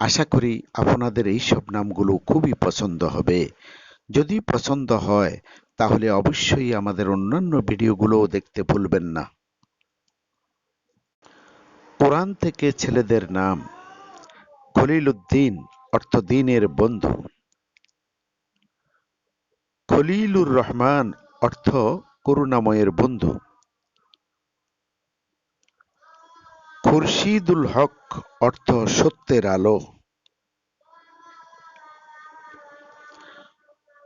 আশা করি আপনাদের এই সব নামগুলো খুবই পছন্দ হবে। যদি পছন্দ হয়, তাহলে অবশ্যই আমাদের অন্যান্য ভিডিওগুলোও দেখতে ভুলবেন না। কোরআন থেকে ছেলেদের নাম খলিল উদ্দিন অর্থ দিনের বন্ধু। খলিলুর রহমান অর্থ করুণাময়ের বন্ধু। খুরশিদুল হক অর্থ সত্যের আলো।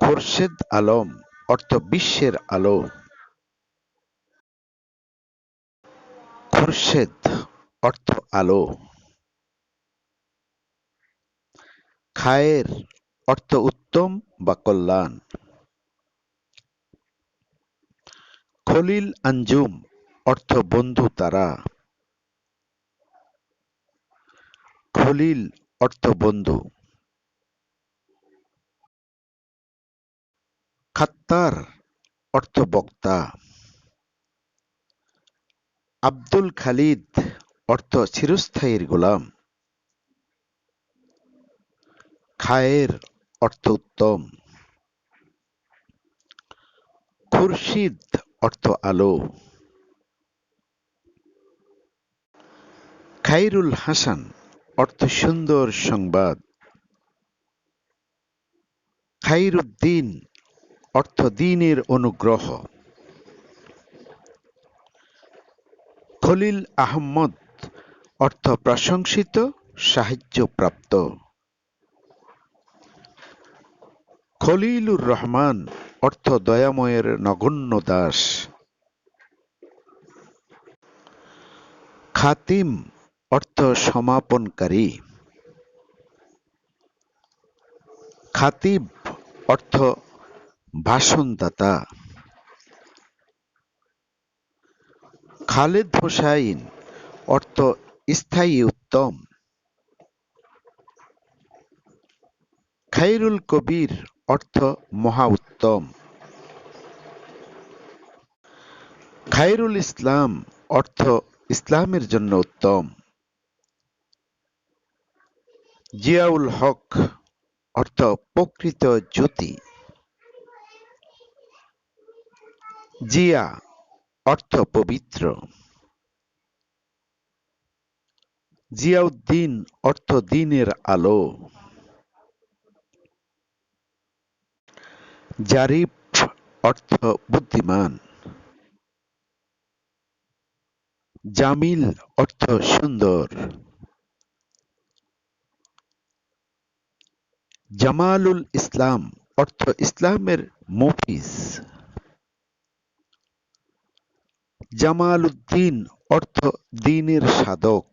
খোরশেদ আলম অর্থ বিশ্বের আলো। খোরশেদ অর্থ আলো। খায়ের অর্থ উত্তম বা কল্যাণ। খলিল আঞ্জুম অর্থ বন্ধু তারা। খলিল অর্থ বন্ধু। খাত্তার অর্থ বক্তা। আব্দুল খালিদ অর্থ চিরস্থায়ীর গোলাম। খায়ের অর্থ উত্তম। খুরশিদ অর্থ আলো। খাইরুল হাসান অর্থ সুন্দর সংবাদ। খাইরুদ্দিন অর্থ দিনের অনুগ্রহ। খলিল আহম্মদ অর্থ প্রশংসিত, সাহায্যপ্রাপ্ত। খলিলুর রহমান, অর্থ দয়াময়ের নগণ্য দাস। খাতিম অর্থ সমাপনকারী। খাতিব অর্থ ভাষণদাতা। খালেদ হোসাইন অর্থ স্থায়ী উত্তম। খাইরুল কবির অর্থ মহা উত্তম। খাইরুল ইসলাম অর্থ ইসলামের জন্য উত্তম। জিয়াউল হক, অর্থ প্রকৃত জ্যোতি। জিয়া, অর্থ পবিত্র। জিয়াউদ্দিন, অর্থ দিনের আলো। জারিফ, অর্থ বুদ্ধিমান। জামিল, অর্থ সুন্দর। জামালুল ইসলাম, অর্থ ইসলামের মফিজ। জামাল উদ্দিন অর্থ দিনের সাধক।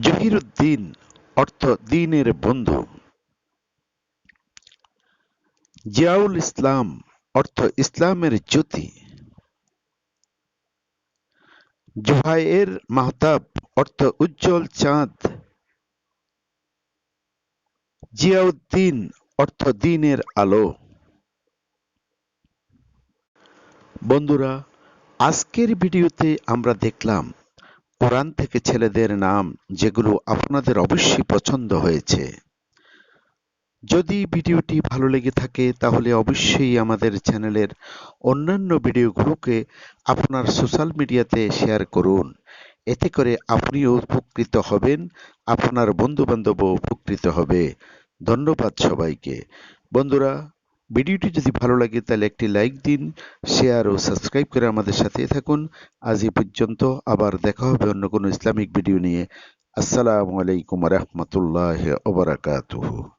জহিরুদ্দিন অর্থ দিনের বন্ধু। জিয়াউল ইসলাম, অর্থ ইসলামের জ্যোতি। জুহাইয়ের মাহতাব, অর্থ উজ্জ্বল চাঁদ। জিয়াউদ্দিন অর্থ দিনের আলো। বন্ধুরা, আজকের ভিডিওতে আমরা দেখলাম, কোরআন থেকে ছেলেদের নাম, যেগুলো আপনাদের অবশ্যই পছন্দ হয়েছে। যদি ভিডিওটি ভালো লেগে থাকে, তাহলে অবশ্যই আমাদের চ্যানেলের অন্যান্য ভিডিওগুলোকে আপনার সোশ্যাল মিডিয়াতে শেয়ার করুন। এতে করে আপনিও উপকৃত হবেন, আপনার বন্ধু বান্ধবও উপকৃত হবে। ধন্যবাদ সবাইকে। বন্ধুরা, ভিডিওটি যদি ভালো লাগে তাহলে একটি লাইক দিন, শেয়ার ও সাবস্ক্রাইব করে আমাদের সাথে থাকুন। আজ এই পর্যন্ত আবার দেখা হবে অন্য কোনো ইসলামিক ভিডিও নিয়ে। আসসালামু আলাইকুম রহমতুল্লাহ ওবরাকাতুহু